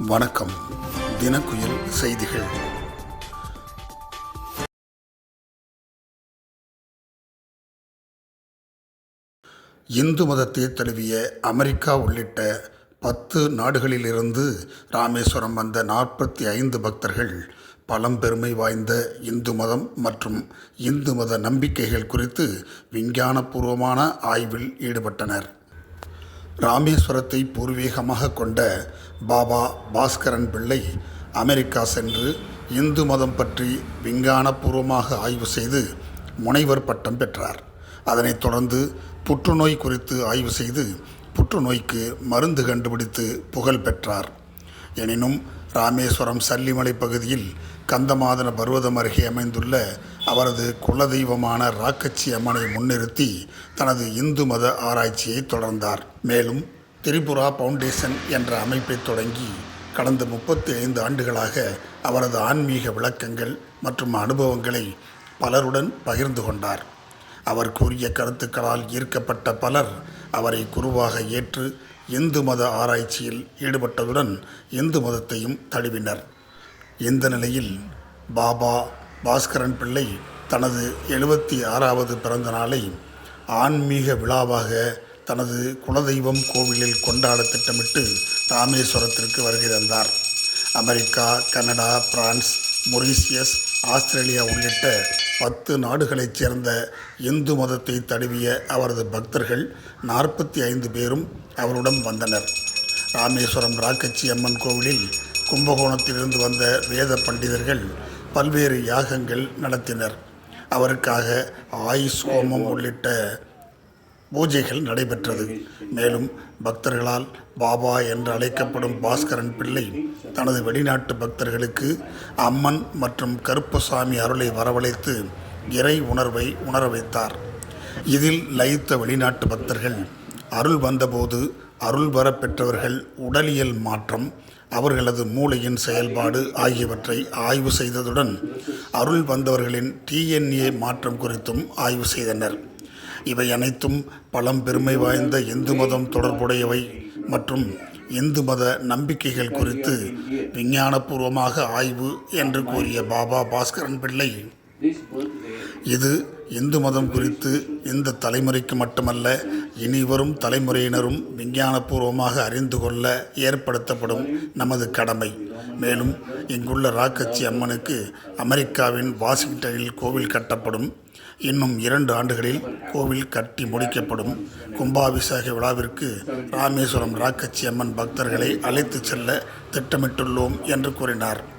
வணக்கம். தினக்குயில் செய்திகள். இந்து மதத்தை தழுவிய அமெரிக்கா உள்ளிட்ட பத்து நாடுகளிலிருந்து ராமேஸ்வரம் வந்த நாற்பத்தி ஐந்து பக்தர்கள் பழம்பெருமை வாய்ந்த இந்து மதம் மற்றும் இந்து மத நம்பிக்கைகள் குறித்து விஞ்ஞானபூர்வமான ஆய்வில் ஈடுபட்டனர். ராமேஸ்வரத்தை பூர்வீகமாக கொண்ட பாபா பாஸ்கரன் பிள்ளை அமெரிக்கா சென்று இந்து மதம் பற்றி விஞ்ஞானபூர்வமாக ஆய்வு செய்து முனைவர் பட்டம் பெற்றார். அதனைத் தொடர்ந்து புற்றுநோய் குறித்து ஆய்வு செய்து புற்றுநோய்க்கு மருந்து கண்டுபிடித்து புகழ் பெற்றார். எனினும் ராமேஸ்வரம் சல்லிமலை பகுதியில் கந்தமாதன பர்வதம் அருகே அமைந்துள்ள அவரது குலதெய்வமான ராக்கச்சி அம்மனை முன்னிறுத்தி தனது இந்து மத ஆராய்ச்சியை தொடர்ந்தார். மேலும் திரிபுரா ஃபவுண்டேஷன் என்ற அமைப்பை தொடங்கி கடந்த முப்பத்தி ஐந்து ஆண்டுகளாக அவரது ஆன்மீக விளக்கங்கள் மற்றும் அனுபவங்களை பலருடன் பகிர்ந்து கொண்டார். அவர் கூறிய கருத்துக்களால் ஈர்க்கப்பட்ட பலர் அவரை குருவாக ஏற்று இந்து மத ஆராய்ச்சியில் ஈடுபட்டதுடன் இந்து மதத்தையும் தழுவினர். இந்த நிலையில் பாபா பாஸ்கரன் பிள்ளை தனது எழுபத்தி ஆறாவது பிறந்த நாளை ஆன்மீக விழாவாக தனது குலதெய்வம் கோவிலில் கொண்டாட திட்டமிட்டு ராமேஸ்வரத்திற்கு வருகை தந்தார். America Canada France Mauritius Australia உள்ளிட்ட பத்து நாடுகளைச் சேர்ந்த இந்து மதத்தை தழுவிய அவரது பக்தர்கள் நாற்பத்தி ஐந்து பேரும் அவருடன் வந்தனர். ராமேஸ்வரம் ராக்கச்சி அம்மன் கோவிலில் கும்பகோணத்திலிருந்து வந்த வேத பண்டிதர்கள் பல்வேறு யாகங்கள் நடத்தினர். அவருக்காக ஆயுஷ் ஹோமம் உள்ளிட்ட பூஜைகள் நடைபெற்றது. மேலும் பக்தர்களால் பாபா என்று அழைக்கப்படும் பாஸ்கரன் பிள்ளை தனது வெளிநாட்டு பக்தர்களுக்கு அம்மன் மற்றும் கருப்பசாமி அருளை வரவழைத்து இறை உணர்வை உணர வைத்தார். இதில் லயித்த வெளிநாட்டு பக்தர்கள் அருள் வந்தபோது அருள் வர பெற்றவர்கள் உடலியல் மாற்றம் அவர்களது மூளையின் செயல்பாடு ஆகியவற்றை ஆய்வு செய்ததுடன் அருள் வந்தவர்களின் டிஎன்ஏ மாற்றம் குறித்தும் ஆய்வு செய்தனர். இவை அனைத்தும் பழம்பெருமை வாய்ந்த இந்து மதம் தொடர்புடையவை மற்றும் இந்து மத நம்பிக்கைகள் குறித்து விஞ்ஞானபூர்வமாக ஆய்வு என்று கூறிய பாபா பாஸ்கரன் பிள்ளை இது இந்து மதம் குறித்து இந்த தலைமுறைக்கு மட்டுமல்ல இனி வரும் தலைமுறையினரும் விஞ்ஞானபூர்வமாக அறிந்து கொள்ள ஏற்படுத்தப்படும் நமது கடமை. மேலும் இங்குள்ள ராக்கச்சி அம்மனுக்கு அமெரிக்காவின் வாஷிங்டனில் கோவில் கட்டப்படும். இன்னும் இரண்டு ஆண்டுகளில் கோவில் கட்டி முடிக்கப்படும். கும்பாபிஷேக விழாவிற்கு ராமேஸ்வரம் ராக்கச்சி அம்மன் பக்தர்களை அழைத்துச் செல்ல திட்டமிட்டுள்ளோம் என்று கூறினார்.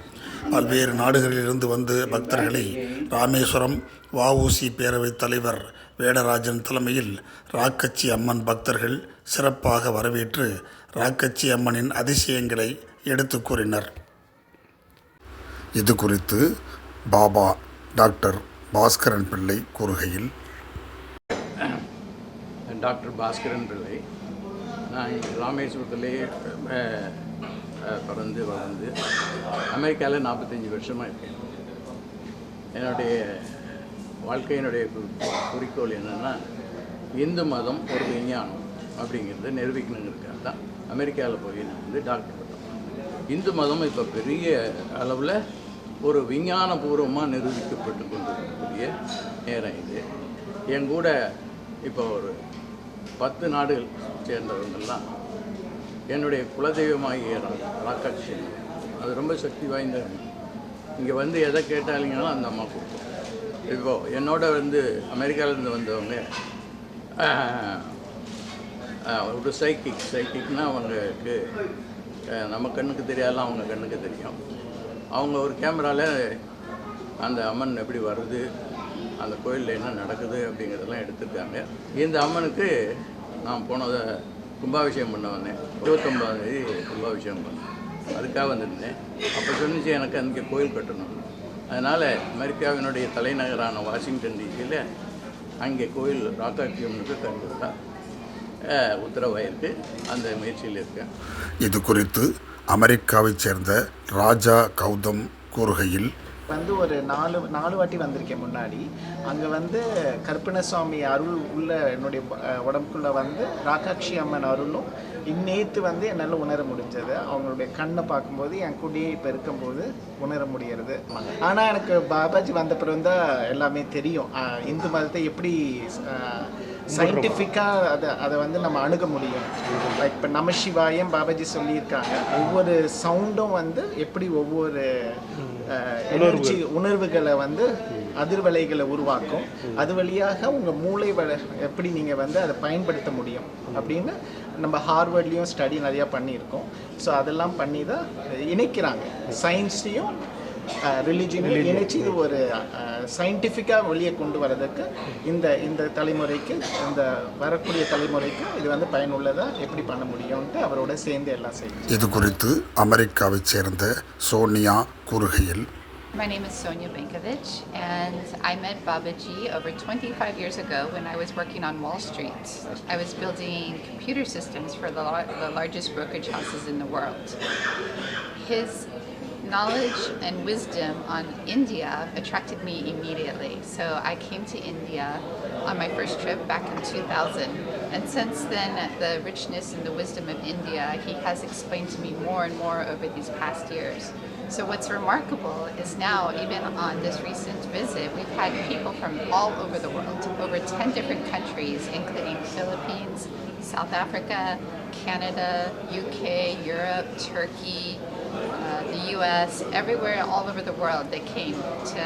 பல்வேறு நாடுகளிலிருந்து வந்து பக்தர்களை ராமேஸ்வரம் வஉசி பேரவைத் தலைவர் வேடராஜன் தலைமையில் ராக்கச்சி அம்மன் பக்தர்கள் சிறப்பாக வரவேற்று ராக்கச்சி அம்மனின் அதிசயங்களை எடுத்து கூறினர். இது குறித்து பாபா டாக்டர் பாஸ்கரன் பிள்ளை கூறுகையில் டாக்டர் பாஸ்கரன் பிள்ளை நான் ராமேஸ்வரத்திலே பிறந்து வளர்ந்து அமெரிக்காவில் நாற்பத்தஞ்சு வருஷமாக இருக்கேன். என்னுடைய வாழ்க்கையினுடைய குறிக்கோள் என்னென்னா இந்து மதம் ஒரு விஞ்ஞானம் அப்படிங்கிறத நிரூபிக்கணுங்கிறதுக்காக தான் அமெரிக்காவில் போய் நான் வந்து டாக்டர் பட்டம் இந்து மதம் இப்போ பெரிய அளவில் ஒரு விஞ்ஞானபூர்வமாக நிரூபிக்கப்பட்டு கொண்டிருக்கக்கூடிய நேரம் இது. என் கூட இப்போ ஒரு பத்து நாடுகள் சேர்ந்தவங்கெல்லாம் என்னுடைய குலதெய்வமாகிய ராக்காட்சி. அது ரொம்ப சக்தி வாய்ந்த இங்கே வந்து எதை கேட்டாலிங்கனாலும் அந்த அம்மா கொடுக்கும். இப்போது என்னோட வந்து அமெரிக்காவிலேருந்து வந்தவங்க ஒரு சைக்கிக் சைக்கிக்னால் அவங்களுக்கு நம்ம கண்ணுக்கு தெரியாதலாம் அவங்க கண்ணுக்கு தெரியும். அவங்க ஒரு கேமராவில் அந்த அம்மன் எப்படி வருது அந்த கோயிலில் என்ன நடக்குது அப்படிங்கிறதெல்லாம் எடுத்திருக்காங்க. இந்த அம்மனுக்கு நான் போனதை கும்பாபிஷேகம் பண்ண வந்தேன். இருபத்தொம்பதாம் தேதி கும்பாபிஷேகம் பண்ணேன். அதுக்காக வந்திருந்தேன். அப்போ சொன்னிச்சு எனக்கு அங்கே கோயில் கட்டணும். அதனால் அமெரிக்காவினுடைய தலைநகரான வாஷிங்டன் டிசியில் அங்கே கோயில் ராக்காட்சியம்னுக்கு கண்டுவிட்டா உத்தரவாயிருக்கு அந்த முயற்சியில் இருக்கேன். இது குறித்து அமெரிக்காவைச் சேர்ந்த ராஜா கௌதம் கூறுகையில் வந்து ஒரு நாலு நாலு வாட்டி வந்திருக்கேன் முன்னாடி. அங்கே வந்து கருப்பணசுவாமி அருள் உள்ள என்னுடைய உடம்புக்குள்ளே வந்து ராகாட்சி அம்மன் அருளும் இன்னேத்து வந்து என்னால் உணர முடிஞ்சது. அவங்களுடைய கண்ணை பார்க்கும்போது என் கூடயே இப்போ இருக்கும்போது உணர முடியறது. ஆனால் எனக்கு பாபாஜி வந்த பிறகு தான் எல்லாமே தெரியும். இந்து மதத்தை எப்படி சயின்டிஃபிக்காக அதை அதை வந்து நம்ம அணுக முடியும். லைக் இப்போ நம சிவாயம் பாபாஜி சொல்லியிருக்காங்க. ஒவ்வொரு சவுண்டும் வந்து எப்படி ஒவ்வொரு எனர்ஜி உணர்வுகளை வந்து அதிர்வலைகளை உருவாக்கும். அது வழியாக உங்கள் மூளை வள எப்படி நீங்கள் வந்து அதை பயன்படுத்த முடியும் அப்படின்னு நம்ம ஹார்வர்ட்லேயும் ஸ்டடி நிறையா பண்ணியிருக்கோம். ஸோ அதெல்லாம் பண்ணி தான் இணைக்கிறாங்க. சயின்ஸையும் ரிலிஜனையும் இணைச்சி இது ஒரு சயின்டிஃபிக்காக வெளியே கொண்டு வரதுக்கு இந்த இந்த தலைமுறைக்கு இந்த வரக்கூடிய தலைமுறைக்கு இது வந்து பயனுள்ளதாக எப்படி பண்ண முடியும்ன்ட்டு அவரோட சேர்ந்து எல்லாம் செய்யும் இது குறித்து அமெரிக்காவைச் சேர்ந்த சோனியா கூறுகையில் My name is Sonia Bankovich, and I met Babaji over 25 years ago when I was working on Wall Street. I was building computer systems for the, lar- the largest brokerage houses in the world. His knowledge and wisdom on India attracted me immediately. So I came to India on my first trip back in 2000. And since then, the richness and the wisdom of India, he has explained to me more and more over these past years. So what's remarkable is now, even on this recent visit, we've had people from all over the world, over 10 different countries, including Philippines, South Africa, Canada, UK, Europe, Turkey, US, everywhere all over the world they came to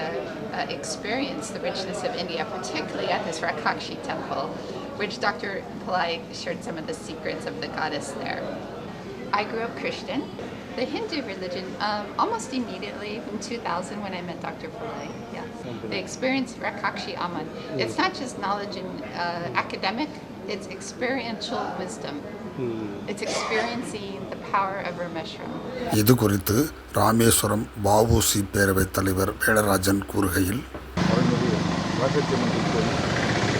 uh, experience the richness of India, particularly at this Rakakshi temple, which Dr. Pillai shared some of the secrets of the goddess there. I grew up Christian. The Hindu religion, um, almost immediately in 2000 when I met Dr. Pillai. Yeah. The experience Rakakshi Aman. It's not just knowledge and uh, academic, it's experiential wisdom. It's experiencing the power of Rameshram. இது குறித்து ராமேஸ்வரம் வஉசி பேரவைத் தலைவர் வேடராஜன் கூறுகையில்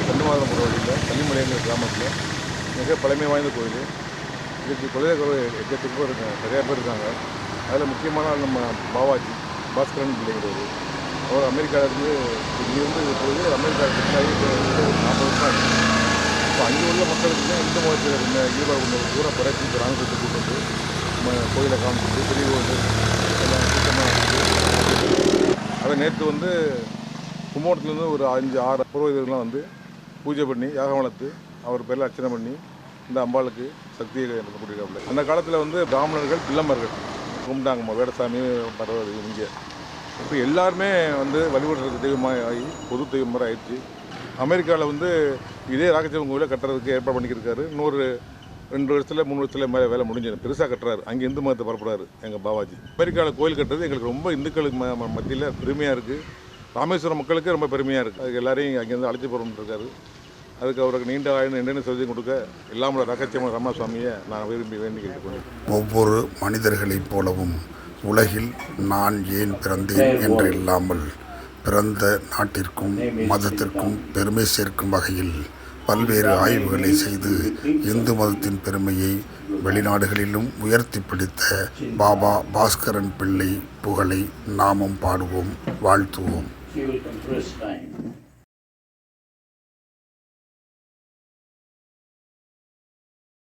கண்டுமாதம் புறவழியில் கன்னிமலைங்கிற கிராமத்தில் மிக பழமை வாய்ந்த கோயில். இதுக்கு குலதெய்வ எக்கத்துக்கு பேர் இருக்காங்க நிறையா பேர் இருக்காங்க. அதில் முக்கியமான நம்ம பாவாஜி பாஸ்கரன் பிள்ளைங்கிறவர். அவர் அமெரிக்காவிலேருந்து இங்கிருந்து இப்போது அமெரிக்கா செட்டிலாகி நாற்பது வருஷம் இப்போ அங்கே உள்ள மக்களுக்கு இந்த மதத்தில் இருந்த ஈடுபாடு கொண்ட பூரா பிறகு இப்போ கூட்டு நம்ம கோயிலை காமிச்சிட்டு பெரிய கோயில் எல்லாம் சுத்தமாக அதை நேற்று வந்து கும்போணத்துலேருந்து ஒரு அஞ்சு ஆறு புரோகிதர்கள்லாம் வந்து பூஜை பண்ணி யாகம் வளர்த்து அவர் பேரில் அர்ச்சனை பண்ணி இந்த அம்பாளுக்கு சக்தியை கூட்டியிருக்காப்புல அந்த காலத்தில் வந்து பிராமணர்கள் பிள்ளம்பர்கள் கும்பிட்டாங்கம்மா வேடசாமி பரவாது இங்கே. இப்போ எல்லாருமே வந்து வழிபடுறதுக்கு தெய்வமாக ஆகி பொது தெய்வம் முறை ஆயிடுச்சு. அமெரிக்காவில் வந்து இதே ராகச்சவன் கோவிலை கட்டுறதுக்கு ஏற்பாடு பண்ணிக்கிருக்காரு. இன்னொரு ரெண்டு வருஷத்தில் மூணு வருஷத்தில் மேலே வேலை முடிஞ்சிடும் பெருசாக கட்டுறாரு. அங்கே இந்து மதத்தை பரப்புறாரு எங்கள் பாபாஜி. அமெரிக்காவில் கோயில் கட்டுறது எங்களுக்கு ரொம்ப இந்துக்களுக்கு ம மத்தியில் பெருமையாக இருக்குது ராமேஸ்வரம் மக்களுக்கு ரொம்ப பெருமையாக இருக்குது அதுக்கு எல்லாரையும் அங்கேருந்து அழைச்சி போகிறோம்ன்றிருக்காரு அதுக்கு அவருக்கு நீண்ட ஆயுள் என்னென்ன சொல்லி கொடுக்க இல்லாமல் ரகசியமான ராமசுவாமியை நான் விரும்பி வேண்டி கேட்டுக்கொண்டேன் ஒவ்வொரு மனிதர்களைப் போலவும் உலகில் நான் ஏன் பிறந்தேன் என்று இல்லாமல் பிறந்த நாட்டிற்கும் மதத்திற்கும் பெருமை சேர்க்கும் வகையில் பல்வேறு ஆய்வுகளை செய்து இந்து மதத்தின் பெருமையை வெளிநாடுகளிலும் உயர்த்தி பிடித்த பாபா பாஸ்கரன் பிள்ளை புகழை நாமும் பாடுவோம் வாழ்த்துவோம்.